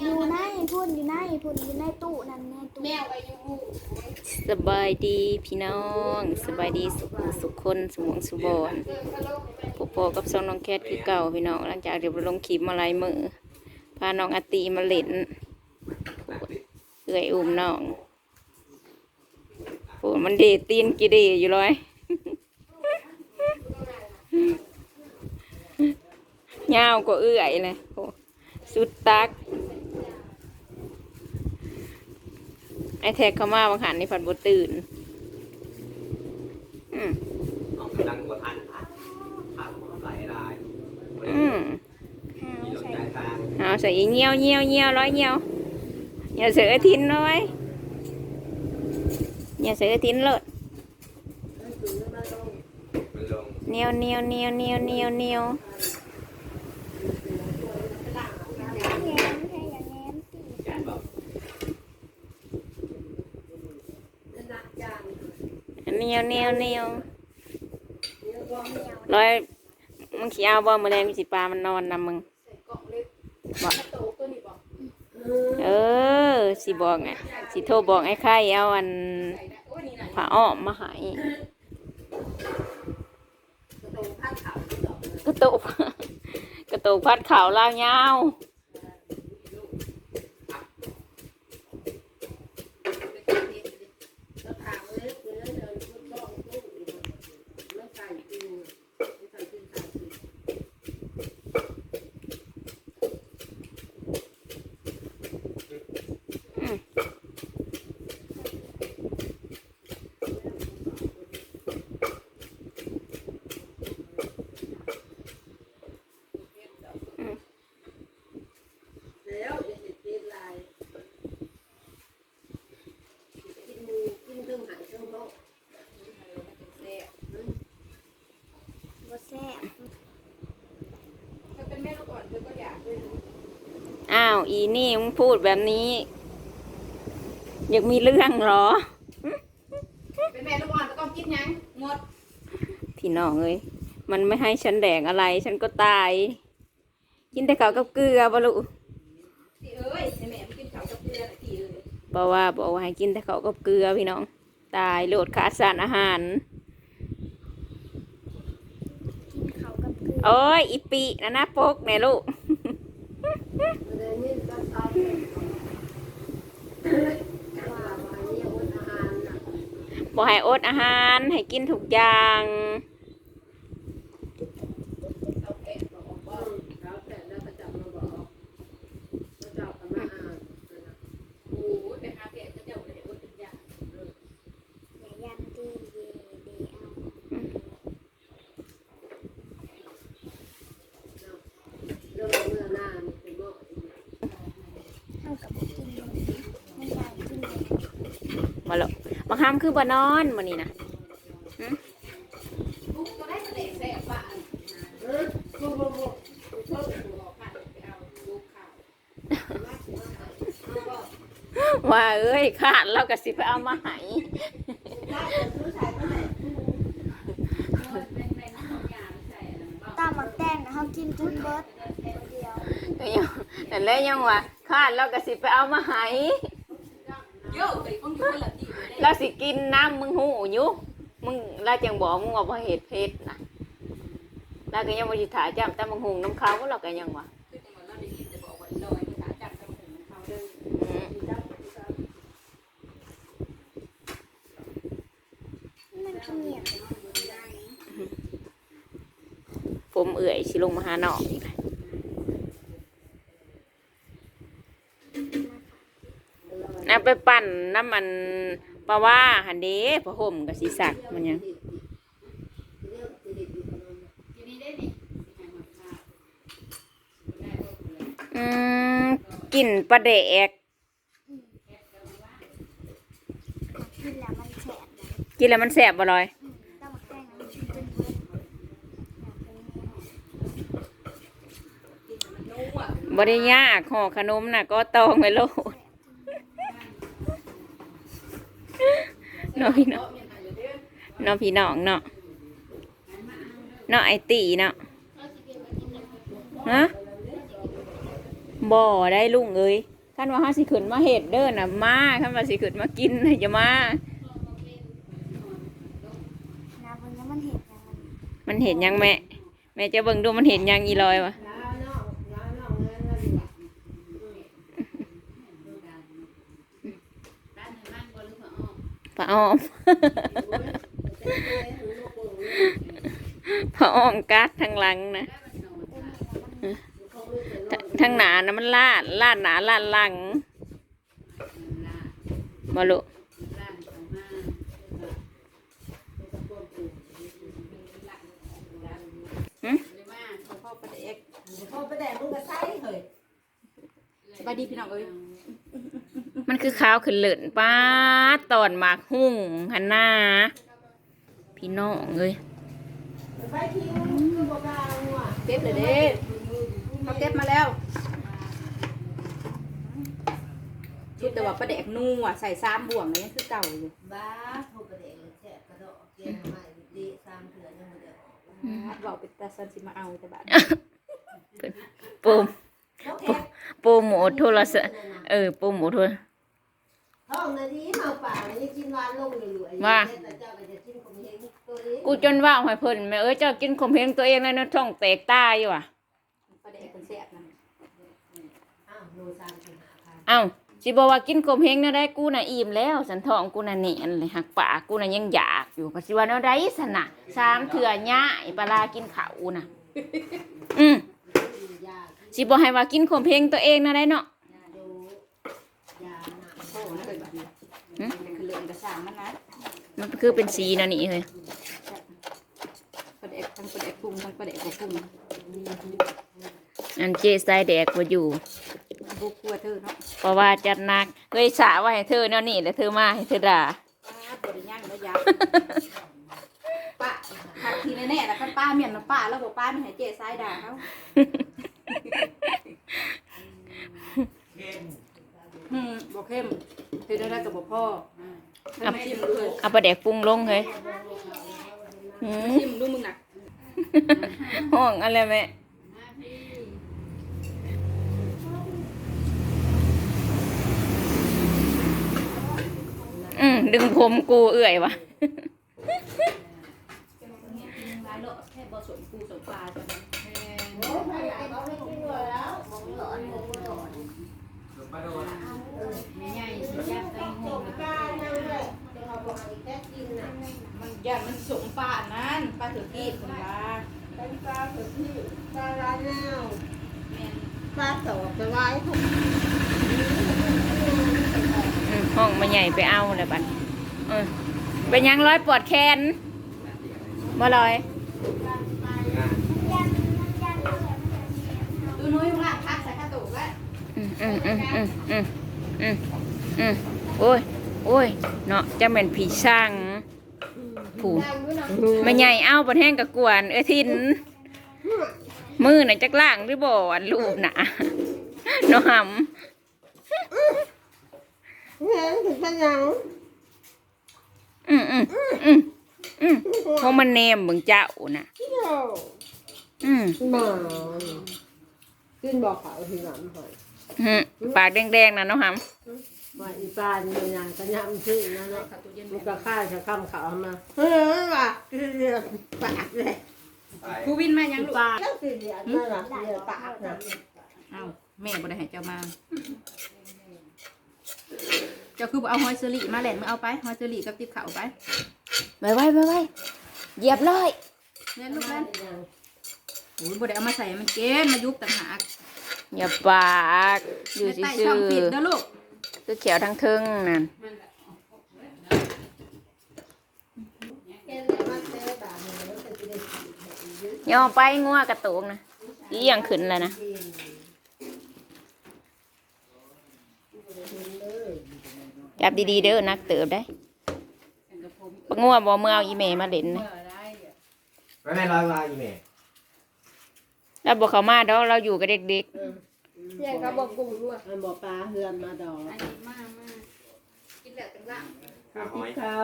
อยู่ในพุ่นอยู่ในพุ่นอยู่ในตู้นั่นในตู้แมวไปอยู่หมู่สบายดีพี่น้องสบายดีสุขสุขคนสมองสุบอนเดินทะลุไปพบพอกับซองน้องแคทคือเก่าพี่น้องหลังจากเดี๋ยวลงคลิปมาหลายมือพาน้องอาตีมาเล่นเอื่อยอุ้มน้องโหมันเดตีนกี่เดอยู่เลยยาวกว่าเอื่อยเลยโหสุดตัก อแท็กเข้ามาบางหันในผัดบตื่น อืมออกกำลังกว่าทันผ่านผ่านหลายรายอืมมีรถใส่ใจตางเอาใส่อีเงี้ยวเงี้ยวเงี้ยวร้อยเงี้ยวเงี้ยวเสือทิ้นร้อยเงี้ยวเสือทิ้นเลิศมันลง เนียวเนียวเนียวเนียวเนียวเนียว แง้มให้อย่างแง้มสิ แกนบอก เนี ยวเนียวเนียวร้อยมึงขี้เอาบ่มาแรงมีสิปลามันนอนนำมึงเล็กบอกโตตัวนี้บอกเออสิบอกไงสิโทรบอกไอ้ไข่เอาอันใส่ได้โอ้ยนี่น่ะผ้าอ้อมมาหายกระตุกกระตุกพัดข่าวล่างยาวจะเห็นเป็นลายกินมูกินเครื่องหายเครื่องโลกแซ่บ บ่แซ่บ ถ้าเป็นแม่ลูกอ่อนเธอก็อยากด้วย อ้าว อีนี่มึงพูดแบบนี้ อยากมีเรื่องเหรอ เป็นแม่ลูกอ่อนก็ต้องกินยังหมดพี่น้องเอ้ยมันไม่ให้ฉันแดกอะไร ฉันก็ตาย กินแต่ข้าวกับเกลือบ่ลูกพี่เอ้ยให้แม่ไปกินข้าวกับเกลือหน่อยพี่เอ้ยบอกว่าบอกว่าให้กินแต่ข้าวกับเกลือพี่น้อง ตายโหลดขาดสารอาหาร กินข้าวกับเกลือโอ้ยอีปีนะนะปกแน่ลูก บอให้อดอาหาร ให้กินทุกอย่าง เอาแกะบอกว่าแล้วแต่แล้วก็จับมาบอกก็จับกันมาอ่านโอ้ยไปหาแกะก็เจ้าเลยว่าเป็นยา อย่ายันดีเยดีเอา เรื่องเมื่อหน้านี่เป็นบ่ เท่ากับบ่กินเลยไม่อยากกินเลย มาแล้ว บางคำคือบ่นอนมันนี่นะทุกก็ได้แสดงแซ่บบ้านเออบ่บ่บ่เพิ่มตัวผ่านไปเอาลูกข่าวเอาบ่ว่าเอ้ยขาดเราก็สิไปเอามาให้ได้เดี๋ยวซื้อใส่มาให้เป็นเป็นของยาใส่อันนั้นบ่ตามหมักแตงนะเฮากินจนเบิดเดียวก็ยังแต่แล้วยังว่าขาดเราก็สิไปเอามาให้เยอะไป ของอยู่คนละที่เลยเราสิกินน้ำมึงหูอยู่มึงเราจังบอกมึงว่าบ่เห็ดเพชรนะเราก็ยังบ่สิถ่ายจำแต่มึงหุงน้ำเขาเราก็ยังว่าคือจังหวะเราได้ยินแต่บอกว่าลอยภาษาจับกับถึงเขาเด้ออืมมันขี้เหนียวผมเอื่อยสิลงมาหาน้องอีกแล้วเอาไปปั่นน้ำมัน ปลาว่าหันเด้ผ้าห่มกับสีสักมันยังอืมกลิ่นปลาแดกกินแล้วมันแฉะนะกินแล้วมันแสบบ่ลอยอืมตามหมักแตงนะมันกินจนเบิดอยากเป็นแม่มันนัวบริยากห่อขนมน่ะ ก็ตองไว้โลดเน้องพี่น้องเนาะยังไงเด้อเน้องพี่น้องเนาะเนาะไอตีเนาะฮะบ่ได้ลุงเอ้ยคันว่าเฮาสิขึ้นมาเฮ็ดเด้อน่ะมาคันว่าสิขึ้นมากินน่ะอย่ามานาบนนี้มันเห็นยังมันมันเห็นยังแม่แม่จะเบิ่งดูมันเห็นยังอีลอยวะ น้าน้องน้าน้องเงินนั่นดีกว่า บ้านในบ้านบ่หรือว่าอ้ อมพระอ้อมพระอ้อมกัดทางหลังนะทางหนานะมันลาดลาดหนาลาดหลังมาลุพ่อประเด็กพ่อไปแดกลูกกระไซเฮ้ยสบายดีพี่น้องเอ้ย มันคือข้าวขึ้นเหลินป้าดตอนหมากหุ่งหันหน้า พี่น้องเอ้ยไปทิ้งคือบอกกลางว่ะเก็บเลยเด้เขาเก็บมาแล้ว ชุดแต่ว่าประเด็กนัวใส่ซ้ำบ่วงเลยยังคือเก่าอยู่บ้าพ่อไปแดกแฉะกระโดดเกณฑ์ใหม่ดีสามเถื่อนยังไม่ได้ออกบอกเป็นตาซันสิมาเอาแต่บาดโปูมเขาแข็งโปูหมูโทรศัพท์เออโปูหมูโทร ท้องนาทีเมาป่านี่กินหวานลงเลยรวยว่า แต่เจ้าก็จะกินของเฮงตัวนี้กูจนว่าให้เพิ่นแม่เอ้ยเจ้ากินขมเพงตัวเองแล้วนะท้องแตกตายอยู่อะประเด็กคนแซ่บนะอ้าวโลซานสิหาพันเอ้าสิบอกว่ากินขมเพงแนวได้กูน่ะอิ่มแล้ว สันท้องกูน่ะนี่อันเลยหักปากกูน่ะยังอยากอยู่ก็สิว่าแนวใดสนะสามเถื่อย่ายปลาร้ากินข้าวน่ะ อืม ยาสิบอกให้ว่ากินขมเพงตัวเองนะได้เนาะดูยาห นักโอ้นะเลยบาดนี้คือเรื่องกระช่างมันนะมันคือเป็นสีนะนี่เลยประเด็กทั้งประเด็กปรุงทั้งประเด็กบ่ปรุงอันเจสายแดกว่าอยู่บุกกลัวเธอเนาะเพราะว่าจัดหนักเคยสาว่าให้เธอแนวนี้แล้วเธอมาให้เธอด่าป้าตัวได้ย่างแล้วยักป้าหักทีแน่ๆแล้วคันป้าเมียนมาป้าแล้วบอกป้าไม่ให้เจ๊ซ้ายด่าเขา อืมบ่เข้มเธอได้ได้กับบ่พ่อเธอมาชิมดูเลยเอาปลาแดกปรุงลงเฮ้ยหืมชิมดูมึงน่ะห้องอะไรแม่อืมดึงผมกูเอื่อยวะร้านโลแค่บ่สมปูสมปลาจ้ะโอ้ยไม่อยากเอาไม่กินเลยแล้วมองหลอนมองหลอน ไม่ใหญ่สิย่างกันงง กล้านั่งเลยจะเอาบอกให้แค่กินน่ะ มั นย่างมันสมปลานั้นปลาถือกี้คนละเป็นปลาสุดที่ปลาลาแนวแม่นปลาตอกจะไว้ทุกอืมห้องมาใหญ่ไปเอาเลยบัดเออเป็นหยังร้อยปวดแขนบ่ลอย ดูนุ้ยว่าพักใส่ข้าวตุกแล้วอืมอืมอืมอืมอืมอืมอืมโอ้ย โอ้ย เนาะจะเป็นผีช่าง ผูดมาใหญ่เอาบนแห้งกับกวนเออทิน มือน่ะจักล่างหรือบ่อันรูปน่ะเนาะหเห็นถึงขยังำอืมอืมอืมอืมเพราะมันแนมเบิ่งเจ้าน่ะเที่ยวอืมมาขึ้นบอกเขาทีหลังหอยอืมปากแดงๆน่ะเนาะห ว่าอีปลาเนี่ยยังกันยำชื่อนะเนาะข้าวตุเย็นมันก็ฆ่าจะคำเขามาเฮ้ยว่ะคือเรียกปากเลยกูวินมายังอีลูกปลาก็คือเรียกนั่นแหละเรียกปากนะเอ้าแม่บ่ได้ให้เจ้ามา เจ้าคือบ่เอาหอยเซอรี่มาแหล่นมึงเอาไปหอยเซอรี่กับติ๊บข้าวไปำไปไว้ไปไว้เหยียบเลยเล่นลูกเล่นโอ้ยบ่ได้เอามาใส่ให้มันเกณฑ์มายุบต่างหากอย่าปากอยู่ในใต้ซื่ช่องอปิดเด้อลูกๆ คือเขียวทั้งทึงนั่นย่อไปงัวกระตุกนะอีหยังขึ้นแล้วนะจับดีๆเด้อนักเติบได้ปงัวบ่เมื่อเอาอีเมมาเล่นนะไม่แม่ร้อยว่าอีเมลแล้วบอกเขามาดอกเราอยู่กับเด็ก เนี่ยเขาบอกกุ้งด้วยมันบอกปลาเฮือนมาดอกอันนี้มามากินแล้วจังละขาหอย เขา